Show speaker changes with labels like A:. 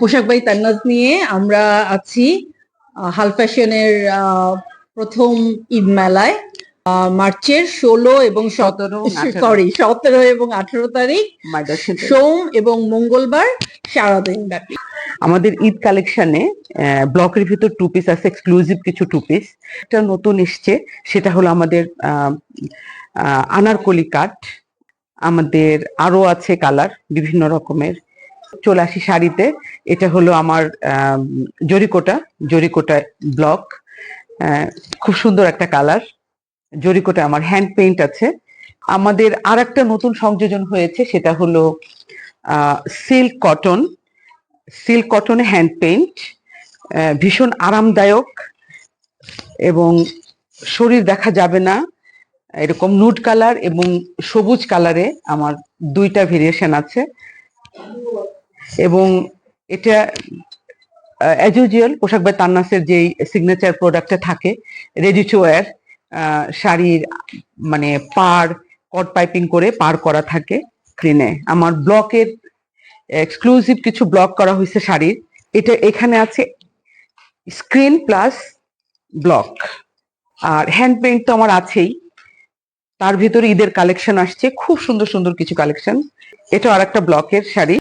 A: পোশাক বাই তান্নাজ নিয়ে আমরা আছি হাল ফ্যাশনের প্রথম ঈদ মেলায় আহ, মার্চের ষোলো এবং
B: সতেরো
A: সরি সতেরো এবং আঠারো তারিখ সোম এবং মঙ্গলবার সারাদিন ব্যাপী।
B: আমাদের ঈদ কালেকশনে ব্লকের ভিতর টু পিস আছে এক্সক্লুসিভ কিছু টু পিস একটা নতুন এসছে সেটা হলো আমাদের আনারকলি কাট আমাদের আরও আছে কালার বিভিন্ন রকমের। চলে আসি শাড়িতে। এটা হলো আমার আম, জরিকোটা জরিকোটা ব্লক খুব সুন্দর একটা কালার জরিকোটা আমার হ্যান্ড পেইন্ট আছে। আমাদের আর একটা নতুন সংযোজন হয়েছে সেটা হলো সিল্ক কটন সিল্ক কটনে হ্যান্ড পেইন্ট ভীষণ আরামদায়ক এবং শরীর দেখা যাবে না। এরকম নুড কালার এবং সবুজ কালারে আমার দুইটা ভেরিয়েশন আছে। এবং এটা অ্যাজ ইউজুয়াল পোশাক বাই তান্নাসের যেই সিগনেচার প্রোডাক্টে থাকে ওয়্যার শাড়ির মানে পার কট পাইপিং করে পার করা থাকে স্ক্রিনে আমার ব্লকের এক্সক্লুসিভ কিছু ব্লক করা হয়েছে শাড়ির। এটা এখানে আছে স্ক্রিন প্লাস ব্লক আর হ্যান্ড পেইন্ট তো আমার আছেই। তার ভিতরে ঈদের কালেকশন আসছে। খুব সুন্দর সুন্দর কিছু কালেকশন এটা আর একটা ব্লকের শাড়ি।